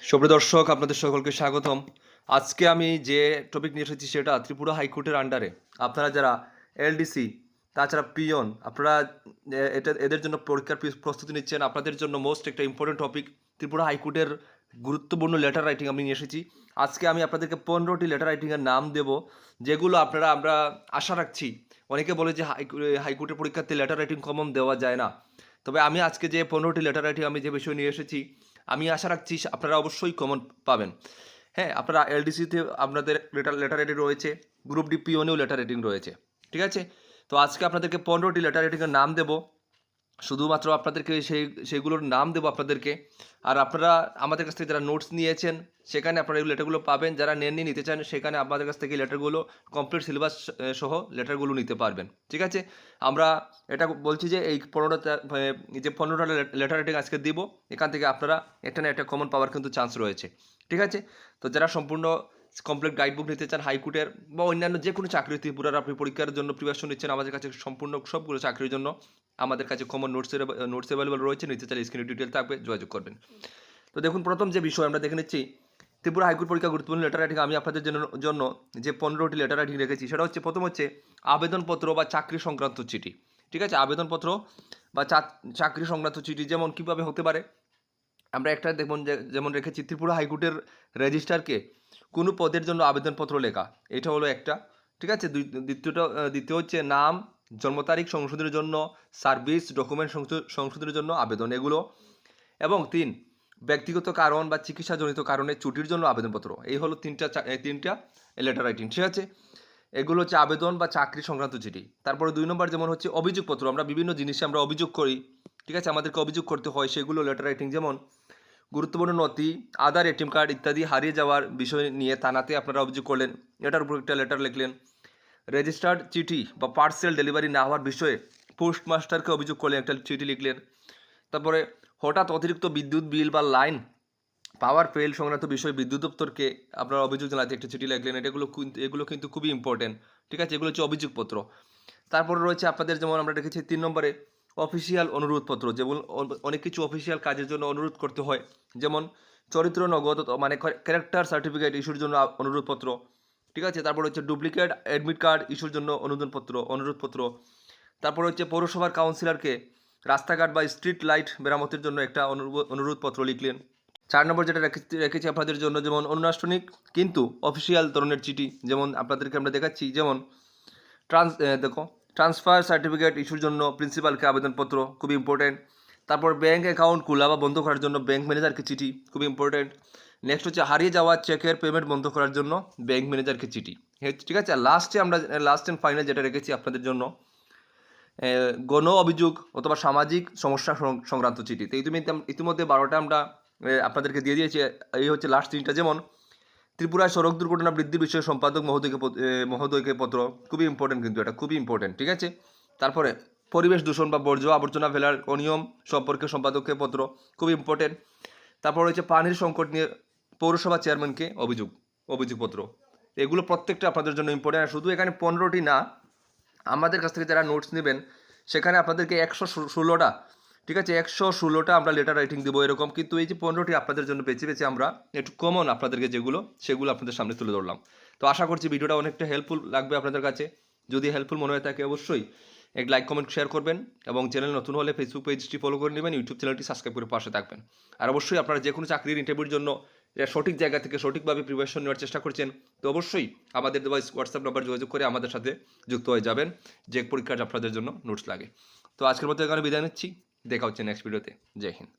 সুপ্রিয় দর্শক, আপনাদের সকলকে স্বাগতম। আজকে আমি যে টপিক নিয়ে এসেছি সেটা ত্রিপুরা হাইকোর্টের আন্ডারে আপনারা যারা এলডিসি তাছাড়া পিয়ন আপনারা এটা, এদের জন্য পরীক্ষার প্রস্তুতি নিচ্ছেন। আপনাদের জন্য মোস্ট একটা ইম্পর্টেন্ট টপিক ত্রিপুরা হাইকোর্টের গুরুত্বপূর্ণ লেটার রাইটিং আমি নিয়ে এসেছি। আজকে আমি আপনাদেরকে পনেরোটি লেটার রাইটিংয়ের নাম দেব, যেগুলো আপনারা, আমরা আশা রাখছি, অনেকে বলে যে হাই- হাইকোর্টের পরীক্ষাতে লেটার রাইটিং কমন দেওয়া যায় না। তবে আমি আজকে যে পনেরোটি লেটার রাইটিং আমি যে বিষয় নিয়ে এসেছি আমি আশা রাখছি আপনারা অবশ্যই কমন পাবেন। হ্যাঁ আপনারা এলডিসিতে আপনাদের লেটার লেটার রেটিং রয়েছে গ্রুপ ডি পিওনেও লেটার রেটিং রয়েছে। ঠিক আছে? তো আজকে আপনাদেরকে পনেরোটি লেটার রেটিংয়ের নাম দেবো। শুধুমাত্র আপনাদেরকে সেই সেগুলোর নাম দেবো আপনাদেরকে। আর আপনারা আমাদের কাছ থেকে যারা নোটস নিয়েছেন, সেখানে আপনারা এই লেটারগুলো পাবেন। যারা নেননি, নিতে চান, সেখানে আমাদের কাছ থেকে লেটারগুলো কমপ্লিট সিলেবাস সহ লেটারগুলো নিতে পারবেন। ঠিক আছে? আমরা এটা বলছি যে এই পনেরোটা যে পনেরোটা লেটার রেটিং আজকে দিব। এখান থেকে আপনারা একটা না একটা কমন পাওয়ার কিন্তু চান্স রয়েছে। ঠিক আছে? তো যারা সম্পূর্ণ কমপ্লিট গাইডবুক নিতে চান হাইকোর্টের বা অন্যান্য যে কোনো চাকরি ত্রিপুরার আপনি পরীক্ষার জন্য প্রিপারেশন নিচ্ছেন, আমাদের কাছে সম্পূর্ণ সবগুলো চাকরির জন্য আমাদের কাছে কমন নোটসের নোটস অ্যাভেলেবল রয়েছে নিতে চাইলে স্ক্রিনে ডিটেল থাকবে, যোগাযোগ করবেন। তো দেখুন, প্রথম যে বিষয় আমরা দেখে নিচ্ছি, ত্রিপুরা হাইকোর্ট পরীক্ষা গুরুত্বপূর্ণ লেটার রাইটিং আমি আপনাদের জন্য যে পনেরোটি লেটার রাইটিং রেখেছি, সেটা হচ্ছে, প্রথম হচ্ছে আবেদনপত্র বা চাকরি সংক্রান্ত চিঠি। ঠিক আছে? আবেদনপত্র বা চাকরি সংক্রান্ত চিঠি যেমন কীভাবে হতে পারে, আমরা একটা দেখুন যেমন রেখেছি, ত্রিপুরা হাইকোর্টের রেজিস্ট্রারকে কোনো পদের জন্য আবেদনপত্র লেখা, এটা হলো একটা। ঠিক আছে? দ্বিতীয়টা দ্বিতীয় হচ্ছে নাম জন্ম তারিখ সংশোধনের জন্য সার্ভিস ডকুমেন্ট সংশোধনের জন্য আবেদন এগুলো। এবং তিন, ব্যক্তিগত কারণ বা চিকিৎসাজনিত কারণে ছুটির জন্য আবেদনপত্র। এই হলো তিনটা তিনটা লেটার রাইটিং ঠিক আছে? এগুলো হচ্ছে আবেদন বা চাকরি সংক্রান্ত চিঠি। তারপরে দুই নম্বর যেমন হচ্ছে অভিযোগপত্র। আমরা বিভিন্ন জিনিসে আমরা অভিযোগ করি, ঠিক আছে? আমাদেরকে অভিযোগ করতে হয়, সেগুলো লেটার রাইটিং যেমন গুরুত্বপূর্ণ নথি, আধার এটিএম কার্ড ইত্যাদি হারিয়ে যাওয়ার বিষয় নিয়ে থানাতে আপনারা অভিযোগ করলেন। এটার উপর একটা লেটার লিখলেন। রেজিস্টার্ড চিঠি বা পার্সেল ডেলিভারি না হওয়ার বিষয়ে পোস্টমাস্টারকে অভিযোগ করলেন, একটা চিঠি লিখলেন। তারপরে হঠাৎ অতিরিক্ত বিদ্যুৎ বিল বা লাইন, পাওয়ার ফেল সংক্রান্ত বিষয়ে বিদ্যুৎ দপ্তরকে আপনারা অভিযোগ জানাতে একটা চিঠি লিখলেন। এটাগুলো এগুলো কিন্তু খুবই ইম্পর্টেন্ট ঠিক আছে? এগুলো হচ্ছে অভিযোগপত্র। তারপরে রয়েছে আপনাদের, যেমন আমরা দেখেছি তিন নম্বরে অফিসিয়াল অনুরোধপত্র যেমন অনেক কিছু অফিসিয়াল কাজের জন্য অনুরোধ করতে হয়। যেমন চরিত্র নগদ মানে ক্যারেক্টার সার্টিফিকেট ইস্যুর জন্য অনুরোধপত্র। ঠিক আছে? তারপর হচ্ছে ডুপ্লিকেট অ্যাডমিট কার্ড ইস্যুর জন্য অনুদানপত্র, অনুরোধপত্র। তারপর হচ্ছে পৌরসভার কাউন্সিলরকে রাস্তাঘাট বা স্ট্রিট লাইট মেরামতের জন্য একটা অনুরোধ, অনুরোধপত্র লিখলেন। চার নম্বর যেটা রেখেছি রেখেছি আপনাদের জন্য, যেমন অনুরাষ্ট্রনিক কিন্তু অফিসিয়াল ধরনের চিঠি, যেমন আপনাদেরকে আমরা দেখাচ্ছি, যেমন ট্রান্স দেখো ট্রান্সফার সার্টিফিকেট ইস্যুর জন্য প্রিন্সিপালকে আবেদনপত্র খুব ইম্পর্টেন্ট তারপর ব্যাঙ্ক অ্যাকাউন্ট খোলা বা বন্ধ করার জন্য ব্যাঙ্ক ম্যানেজারকে চিঠি খুব ইম্পর্টেন্ট নেক্সট হচ্ছে হারিয়ে যাওয়া চেকের পেমেন্ট বন্ধ করার জন্য ব্যাঙ্ক ম্যানেজারকে চিঠি। ঠিক আছে? লাস্টে আমরা লাস্ট অ্যান্ড ফাইনাল যেটা রেখেছি আপনাদের জন্য গণ অভিযোগ অথবা সামাজিক সমস্যা সংক্রান্ত চিঠি। তো ইতিমধ্যে ইতিমধ্যে বারোটা আমরা আপনাদেরকে দিয়ে দিয়েছি। এই হচ্ছে লাস্ট তিনটা যেমন, ত্রিপুরায় সড়ক দুর্ঘটনা বৃদ্ধির বিষয়ে সম্পাদক মহোদয়কে মহোদয়কে পত্র, খুবই ইম্পর্টেন্ট কিন্তু এটা, খুবই ইম্পর্টেন্ট ঠিক আছে? তারপরে, পরিবেশ দূষণ বা বর্জ্য আবর্জনা ফেলার অনিয়ম সম্পর্কে সম্পাদককে পত্র খুব ইম্পর্টেন্ট তারপর হচ্ছে পানির সংকট নিয়ে পৌরসভা চেয়ারম্যানকে অভিযোগ, অভিযোগপত্র। এগুলো প্রত্যেকটা আপনাদের জন্য ইম্পর্টেন্ট আর শুধু এখানে পনেরোটি না, আমাদের কাছ থেকে যারা নোটস নেবেন, সেখানে আপনাদেরকে একশো ষোলোটা, ঠিক আছে? একশো ষোলোটা আমরা লেটার রাইটিং দেবো এরকম। কিন্তু এই যে পনেরোটি আপনাদের জন্য বেছে বেছে আমরা একটু কমন আপনাদেরকে যেগুলো, সেগুলো আপনাদের সামনে তুলে ধরলাম। তো আশা করছি ভিডিওটা অনেকটা হেল্পফুল লাগবে আপনাদের কাছে। যদি হেল্পফুল মনে হয় থাকে অবশ্যই এক লাইক কমেন্ট শেয়ার করবেন এবং চ্যানেল নতুন হলে ফেসবুক পেজটি ফলো করে নেবেন ইউটিউব চ্যানেলটি সাবস্ক্রাইব করে পাশে থাকবেন। আর অবশ্যই আপনারা যে কোনো চাকরির ইন্টারভিউর জন্য সঠিক জায়গা থেকে সঠিকভাবে প্রিপারেশন নেওয়ার চেষ্টা করছেন, তো অবশ্যই আমাদের দেওয়া হোয়াটসঅ্যাপ নাম্বার যোগাযোগ করে আমাদের সাথে যুক্ত হয়ে যাবেন। যে পরীক্ষাটা আপনাদের জন্য নোটস লাগে। তো আজকের মতো এখানে বিদায় নিচ্ছি। দেখা হচ্ছে নেক্সট ভিডিওতে জয় হিন্দ।